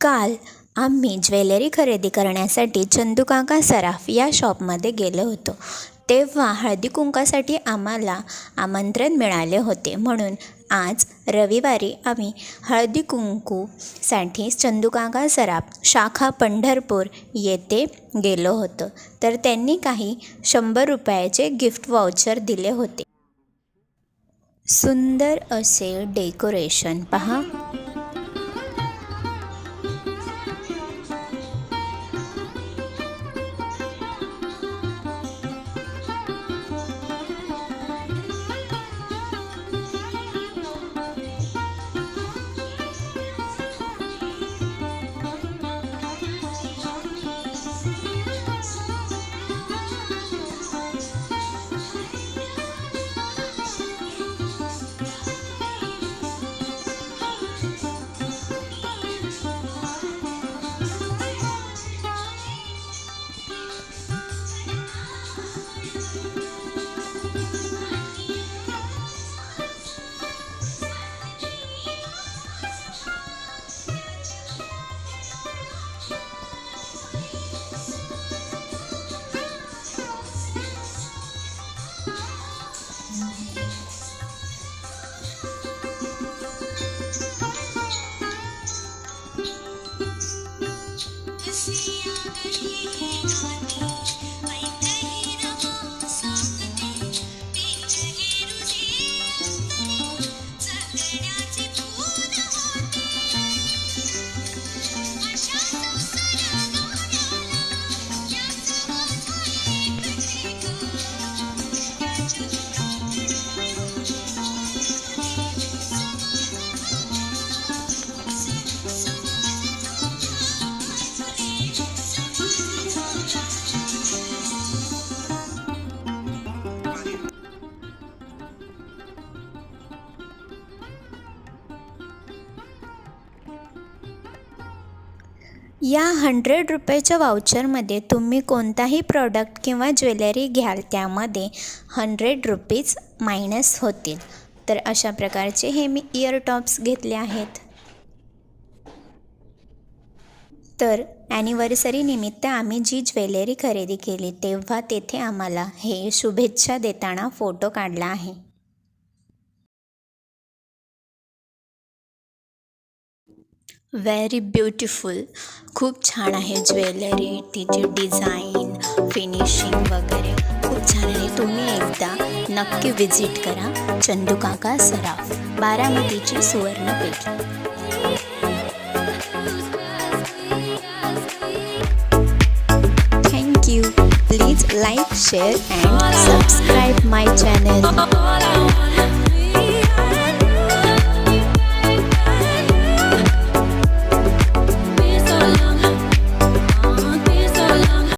काल आम्ही ज्वेलरी खरेदी करण्यासाठी चंदूकाका सराफ या शॉपमध्ये गेलो होतो. तेव्हा हळदी कुंकासाठी आम्हाला आमंत्रण मिळाले होते. म्हणून आज रविवारी आम्ही हळदी कुंकूसाठी चंदूकाका सराफ शाखा पंढरपूर येथे गेलो होतो. तर त्यांनी काही शंभर रुपयाचे गिफ्ट वाउचर दिले होते. सुंदर असे डेकोरेशन पहा. सिया गढ़ी के खटो या हंड्रेड रुपयाच्या वाउचरमध्ये तुम्ही कोणताही प्रॉडक्ट किंवा ज्वेलरी घ्याल त्यामध्ये हंड्रेड रुपीज मायनस होतील. तर अशा प्रकारचे हे मी इयर टॉप्स घेतले आहेत. तर ॲनिव्हर्सरी निमित्त आम्ही जी ज्वेलरी खरेदी केली तेव्हा तेथे आम्हाला हे शुभेच्छा देताना फोटो काढला आहे. व्हेरी ब्युटिफुल खूप छान आहे ज्वेलरी तिची डिझाईन फिनिशिंग वगैरे. खूप छान आहे. तुम्ही एकदा नक्की विजिट करा. चंदुकाका सराफ. बारामतीची सुवर्णपेठ thank you please like share and subscribe my channel